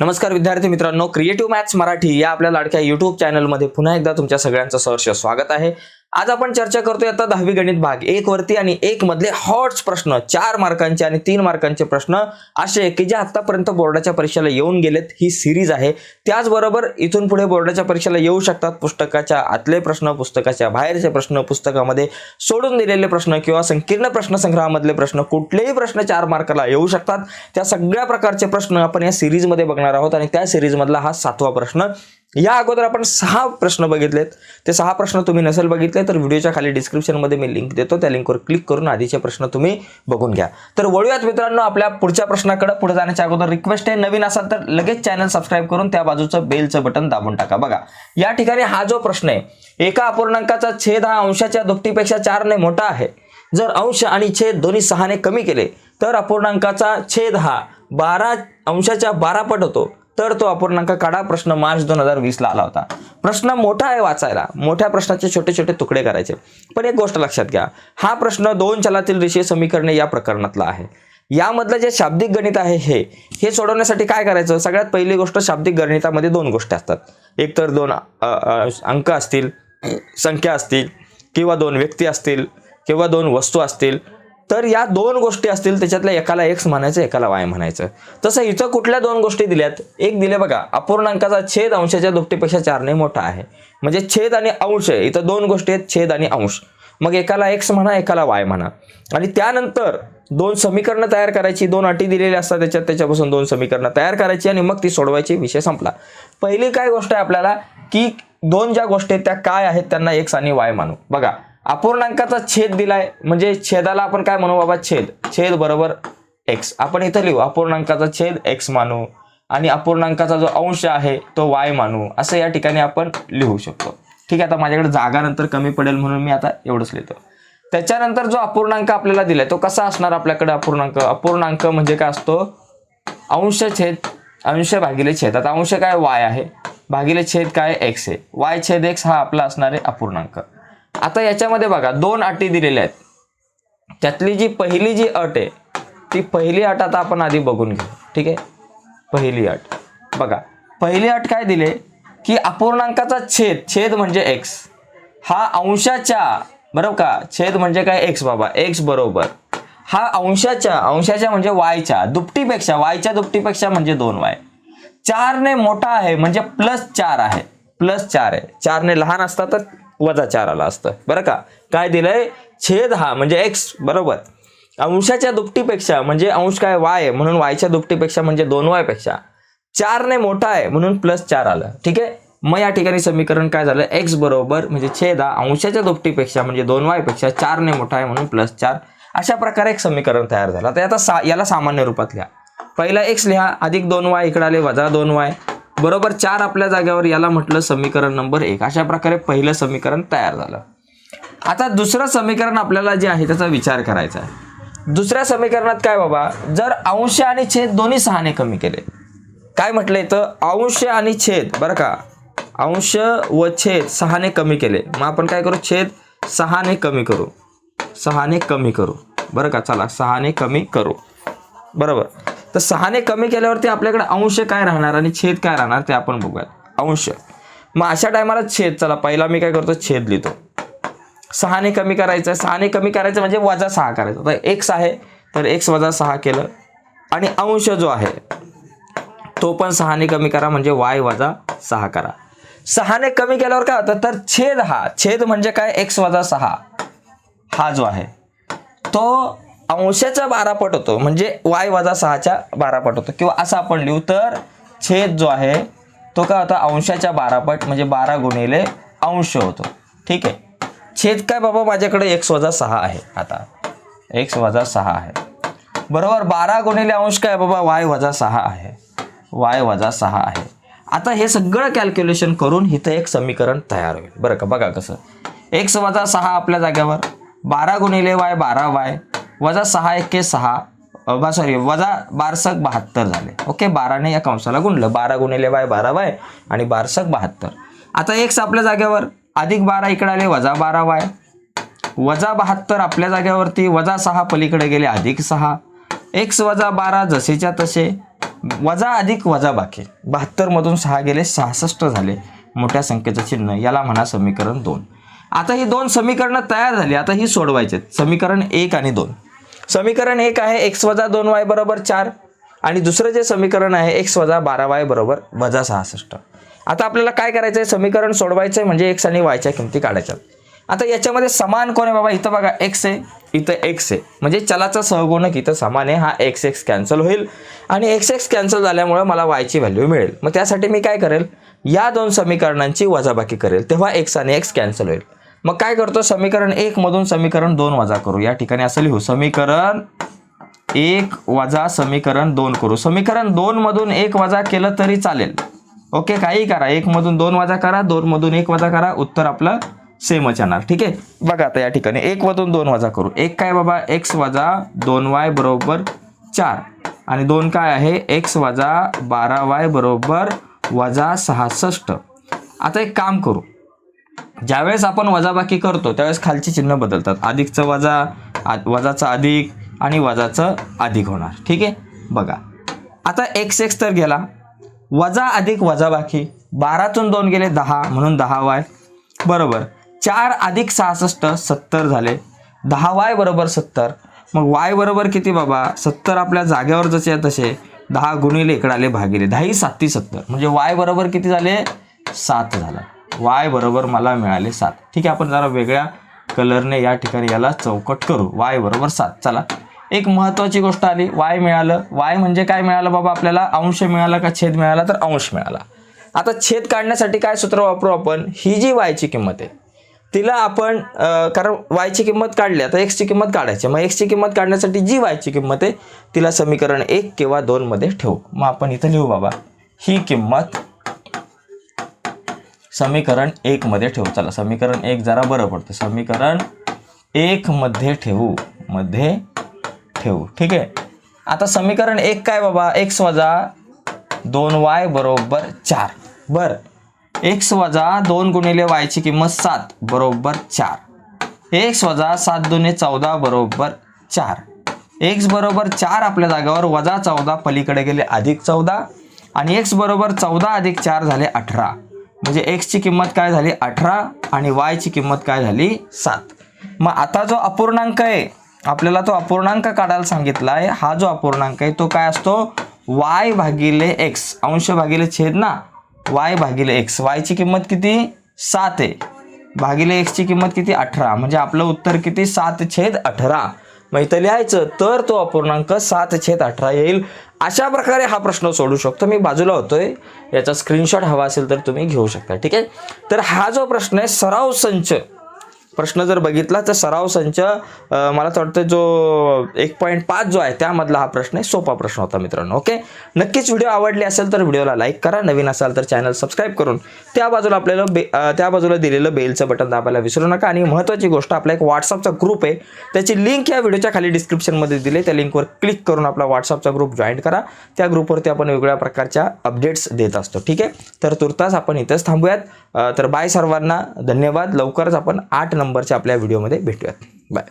नमस्कार विद्यार्थी मित्रांनो क्रिएटिव्ह मॅथ्स मराठी या आपल्या लाडक्या युट्यूब चॅनलमध्ये पुन्हा एकदा तुमच्या सगळ्यांचं सहर्ष स्वागत आहे. आज आपण चर्चा करतोय आता दहावी गणित भाग. एक वरती आणि एक मधले हॉट्स प्रश्न. चार मार्कांचे आणि तीन मार्कांचे प्रश्न असे की जे आतापर्यंत बोर्डाच्या परीक्षेला येऊन गेलेत. ही सिरीज आहे. त्याचबरोबर इथून पुढे बोर्डाच्या परीक्षेला येऊ शकतात पुस्तकाच्या आतले प्रश्न पुस्तकाच्या बाहेरचे प्रश्न पुस्तकामध्ये सोडून दिलेले प्रश्न किंवा संकीर्ण प्रश्नसंग्रहामधले प्रश्न कुठलेही प्रश्न चार मार्काला येऊ शकतात. त्या सगळ्या प्रकारचे प्रश्न आपण या सिरीजमध्ये बघणार आहोत आणि त्या सिरीजमधला हा सातवा प्रश्न. या अगोदर आपण सहा प्रश्न बघितलेत. ते सहा प्रश्न तुम्ही नसेल बघितले तर व्हिडिओच्या खाली डिस्क्रिप्शनमध्ये मी लिंक देतो. त्या लिंकवर क्लिक करून आधीचे प्रश्न तुम्ही बघून घ्या. तर वळूयात मित्रांनो आपल्या पुढच्या प्रश्नाकडे. पुढे जाण्याच्या अगोदर रिक्वेस्ट आहे. नवीन असाल तर लगेच चॅनल सबस्क्राईब करून त्या बाजूचं बेलचं बटन दाबून टाका. बघा या ठिकाणी हा जो प्रश्न आहे एका अपूर्णांकाचा छेद हा अंशाच्या दुपटीपेक्षा चारने मोठा आहे. जर अंश आणि छेद दोन्ही सहाने कमी केले तर अपूर्णांकाचा छेद हा बारा अंशाच्या बारा पट होतो. तर तो अपूर्णांक काढा. प्रश्न मार्च दोन हजार वीसला आला होता. प्रश्न मोठा आहे वाचायला. मोठ्या प्रश्नाचे छोटे छोटे तुकडे करायचे. पण एक गोष्ट लक्षात घ्या. हा प्रश्न दोन चलातील रेषीय समीकरणे या प्रकरणातला आहे. यामधलं जे शाब्दिक गणित आहे हे हे सोडवण्यासाठी काय करायचं? सगळ्यात पहिली गोष्ट शाब्दिक गणितामध्ये दोन गोष्टी असतात. एक तर दोन अंक असतील संख्या असतील किंवा दोन व्यक्ती असतील किंवा दोन वस्तू असतील तर या दोन गोष्टी असतील त्याच्यातल्या एकाला एक्स म्हणायचं एकाला वाय म्हणायचं. तसं इथं कुठल्या दोन गोष्टी दिल्यात? एक दिले बघा अपूर्णांकाचा छेद अंशाच्या दुपटीपेक्षा चारने मोठा आहे. म्हणजे छेद आणि अंश आहे इथं दोन गोष्टी आहेत छेद आणि अंश. मग एकाला एक्स म्हणा एकाला वाय म्हणा. आणि त्यानंतर दोन समीकरणं तयार करायची दोन अटी दिलेल्या असतात त्याच्यात त्याच्यापासून दोन समीकरणं तयार करायची आणि मग ती सोडवायची विषय संपला. पहिली काय गोष्ट आहे आपल्याला की दोन ज्या गोष्टी आहेत त्या काय आहेत त्यांना एक्स आणि वाय मानू बघा अपूर्णांकाचा छेद दिलाय. म्हणजे छेदाला आपण काय म्हणू बाबा? छेद. छेद बरोबर एक्स आपण इथं लिहू. अपूर्णांकाचा छेद एक्स मानू. आणि अपूर्णांकाचा जो अंश आहे तो वाय मानू. असं या ठिकाणी आपण लिहू शकतो. ठीक आहे आता माझ्याकडे जागा नंतर कमी पडेल म्हणून मी आता एवढंच लिहितो. त्याच्यानंतर जो अपूर्णांक आपल्याला दिलाय तो कसा असणार आपल्याकडे अपूर्णांक? अपूर्णांक म्हणजे काय असतो? अंश छेद अंश भागिले छेद. आता अंश काय? वाय आहे. भागिले छेद काय? एक्स आहे. वाय छेद एक्स हा आपला असणार आहे अपूर्णांक. आता याच्यामध्ये बघा दोन अटी दिलेल्या आहेत. त्यातली जी पहिली जी अट आहे ती पहिली अट आता आपण आधी बघून घेऊ. ठीक आहे? पहिली अट. बघा पहिली अट काय दिले? की अपूर्णांकाचा छेद छेद म्हणजे एक्स हा अंशाच्या बरोबर का? छेद म्हणजे काय? एक्स बाबा एक्स बरोबर. हा अंशाच्या अंशाच्या म्हणजे वायच्या दुपटीपेक्षा वायच्या दुपटीपेक्षा म्हणजे दोन वाय चारने मोठा आहे म्हणजे प्लस चार आहे. प्लस चार आहे. चारने लहान असतात तर वजा चार आला असतं. बरं का? काय दिलंय? छेद हा म्हणजे एक्स बरोबर? अंशाच्या दुपटीपेक्षा म्हणजे अंश काय? वाय आहे. म्हणून वायच्या दुपटीपेक्षा म्हणजे दोन वायपेक्षा. चारने मोठा आहे म्हणून प्लस चार आलं. ठीक आहे? मग या ठिकाणी समीकरण काय झालं? एक्स बरोबर म्हणजे छेद हा अंशाच्या दुपटीपेक्षा म्हणजे दोन वायपेक्षा चारने मोठा आहे म्हणून प्लस चार. अशा प्रकारे एक समीकरण तयार झालं. तर आता सा याला सामान्य रूपात लिहा. पहिला एक्स लिहा अधिक दोन वाय इकडे आले वजा दोन वाय बरोबर चार आपल्या जागेवर याला म्हटलं समीकरण नंबर एक. अशा प्रकारे पहिलं समीकरण तयार झालं. आता दुसरं समीकरण आपल्याला जे आहे त्याचा विचार करायचा आहे. दुसऱ्या समीकरणात काय बाबा? जर अंश आणि छेद दोन्ही सहाने कमी केले. काय म्हटलं तर अंश आणि छेद. बरं का? अंश व छेद सहाने कमी केले. मग आपण काय करू? छेद सहाने कमी करू. सहाने कमी करू. बरं का? चला सहाने कमी करू. बरोबर. तर सहाने कमी केल्यावरती आपल्याकडे अंश काय राहणार आणि छेद काय राहणार ते आपण बघूयात. अंश. मग अशा टायमाला छेद चला पहिला मी काय करतो छेद लिहितो. सहाने कमी करायचं सहाने कमी करायचं म्हणजे वजा सहा करायचं. तर एक्स आहे तर एक्स वजा सहा केलं. आणि अंश जो आहे तो पण सहाने कमी करा म्हणजे वाय वजा सहा करा. सहाने कमी केल्यावर काय होतं तर छेद हा छेद म्हणजे काय? एक्स वजा सहा. हा जो आहे तो अंशाचा बारा पट होतो. म्हणजे वाय वजा सहाच्या बारा पट होतो. किंवा असं आपण लिहू तर छेद जो आहे तो काय होता? अंशाच्या बारा पट म्हणजे बारा गुणिले अंश होतो. ठीक आहे? छेद काय बाबा? माझ्याकडे एक्स वजा सहा आहे आता. एक्स वजा सहा आहे. बरोबर? बारा गुणिले अंश काय बाबा? वाय वजा सहा आहे. वाय वजा सहा आहे. आता हे सगळं कॅल्क्युलेशन करून इथं एक समीकरण तयार होईल. बरं का? बघा कसं. एक्स वजा सहा आपल्या जाग्यावर बारा गुणिले वाय बारा वाय वजा सहा एके सहा सॉरी वजा बारसक बहात्तर झाले. ओके बाराने या कंसाला गुणलं. बारा गुणिले बाय बारा वाय आणि बारसक बहात्तर. आता एक्स आपल्या जाग्यावर अधिक बारा इकडे आले वजा बारा वाय. वजा बहात्तर आपल्या जाग्यावरती वजा सहा पलीकडे गेले अधिक सहा. एक्स वजा बारा जसेच्या तसे. वजा अधिक वजा बाकी. बहात्तरमधून सहा गेले सहासष्ट झाले. मोठ्या संख्येचं चिन्ह याला म्हणा समीकरण दोन. आता ही दोन समीकरणं तयार झाली. आता ही सोडवायची आहेत. समीकरण एक आणि दोन. समीकरण एक आहे एक्स वजा दोन वाय बरोबर चार. आणि दुसरं जे समीकरण आहे एक्स वजा बारा वाय बरोबर वजा सहासष्ट. आता आपल्याला काय करायचं आहे समीकरण सोडवायचं आहे म्हणजे एक्स आणि वायच्या किमती काढायच्या. आता याच्यामध्ये समान कोण आहे बाबा? इथं बघा एक्स आहे. इथं एक्स आहे. म्हणजे चलाचा सहगुणक इथं समान आहे. हा एक्स एक्स कॅन्सल होईल. आणि एक्स एक्स कॅन्सल झाल्यामुळे मला वायची व्हॅल्यू मिळेल. मग त्यासाठी मी काय करेल? या दोन समीकरणांची वजाबाकी करेल. तेव्हा एक्स आणि एक्स कॅन्सल होईल. मग काय करतो? समीकरण एक मधून समीकरण दोन वजा करू. या ठिकाणी असं लिहू. समीकरण एक वजा समीकरण दोन करू. समीकरण दोन मधून एक वजा केलं तरी चालेल. ओके? काही करा. एक मधून दोन वजा करा. दोन मधून एक वजा करा. उत्तर आपलं सेमच येणार. ठीक आहे? बघा आता या ठिकाणी. एक मधून दोन वजा करू. एक काय बाबा? एक्स वजा दोन वाय बरोबर चार. आणि दोन काय आहे? एक्स वजा बारा वाय बरोबर वजा सहासष्ट. आता एक काम करू. ज्यावेळेस आपण वजाबाकी करतो त्यावेळेस खालची चिन्ह बदलतात. अधिकचं वजा आ- वजाचं अधिक आणि वजाचं अधिक होणार. ठीक आहे? बघा. आता एक्स एक्स तर गेला. वजा अधिक वजाबाकी. बारातून दोन गेले दहा. म्हणून दहा वाय बरोबर. चार अधिक सहासष्ट सत्तर झाले. दहा वाय बरोबर सत्तर. मग वाय बरोबर किती बाबा? सत्तर आपल्या जागेवर जसे तसे. दहा गुणिले इकडे आले भागिले. दहाही साती सत्तर. म्हणजे वाय बरोबर किती झाले? सात झालं. वाय बरोबर मला मिळाले सात. ठीक आहे आपण जरा वेगळ्या कलरने या ठिकाणी याला चौकट करू. वाय बरोबर सात. चला. एक महत्त्वाची गोष्ट आली. वाय मिळालं. वाय म्हणजे काय मिळालं बाबा आपल्याला? अंश मिळाला का छेद मिळाला? तर अंश मिळाला. आता छेद काढण्यासाठी काय सूत्र वापरू आपण? ही जी वायची किंमत आहे तिला आपण कारण वायची किंमत काढली. आता एक्सची किंमत काढायची. मग एक्सची किंमत काढण्यासाठी जी वायची किंमत आहे तिला समीकरण एक किंवा दोनमध्ये ठेवू. मग आपण इथं लिहू बाबा. ही किंमत समीकरण एक मध्ये ठेवू. चला समीकरण एक जरा बरं पडतं. समीकरण एक मध्ये ठेवू. मध्ये ठेवू. ठीक आहे? आता समीकरण एक काय बाबा? एक्स वजा दोन वाय बरोबर चार. बर. एक्स वजा दोन गुणिले वायची किंमत सात बरोबर चार. एक्स वजा सात दुने चौदा बरोबर चार. एक्स बरोबर चार आपल्या जागेवर वजा चौदा पलीकडे गेले अधिक चौदा. आणि एक्स बरोबर चौदा अधिक चार झाले अठरा. म्हणजे एक्सची किंमत काय झाली? अठरा आणि वायची किंमत काय झाली? सात. मग आता जो अपूर्णांक आहे आपल्याला तो अपूर्णांक काढायला सांगितला आहे हा जो अपूर्णांक आहे तो काय असतो? वाय भागिले एक्स अंश भागिले छेद ना? वाय भागिले एक्स वायची किंमत किती? सात आहे. भागिले एक्सची किंमत किती? अठरा. म्हणजे आपलं उत्तर किती? सात छेद अठरा. मग इथं लिहायचं तर तो अपूर्णांक सात छेद अठरा येईल. अशा प्रकारे हा प्रश्न सोडू शकतो. मी बाजूला होतोय. याचा स्क्रीनशॉट हवा असेल तर तुम्ही घेऊ शकता. ठीक आहे? तर हा जो प्रश्न आहे सराव संच प्रश्न जर बघितला तर सराव संच मला तर वाटतं जो एक पॉईंट पाच जो आहे त्यामधला हा प्रश्न आहे सोपा प्रश्न होता मित्रांनो ओके? नक्कीच व्हिडिओ आवडले असेल तर व्हिडिओला लाईक करा नवीन असाल तर चॅनल सबस्क्राईब करून त्या बाजूला आपल्याला बे त्या बाजूला दिलेलं बेलचं बटन दाबायला विसरू नका. आणि महत्त्वाची गोष्ट आपला एक व्हॉट्सअपचा ग्रुप आहे त्याची लिंक या व्हिडिओच्या खाली डिस्क्रिप्शनमध्ये दिली त्या लिंकवर क्लिक करून आपला व्हॉट्सअपचा ग्रुप जॉईन करा. त्या ग्रुपवरती आपण वेगवेगळ्या प्रकारच्या अपडेट्स देत असतो ठीक आहे? तर तुर्तास आपण इथंच थांबूयात. तर बाय सर्वांना धन्यवाद. लवकरच आपण आठ नंबरच्या आपल्या व्हिडिओमध्ये भेटूयात. बाय.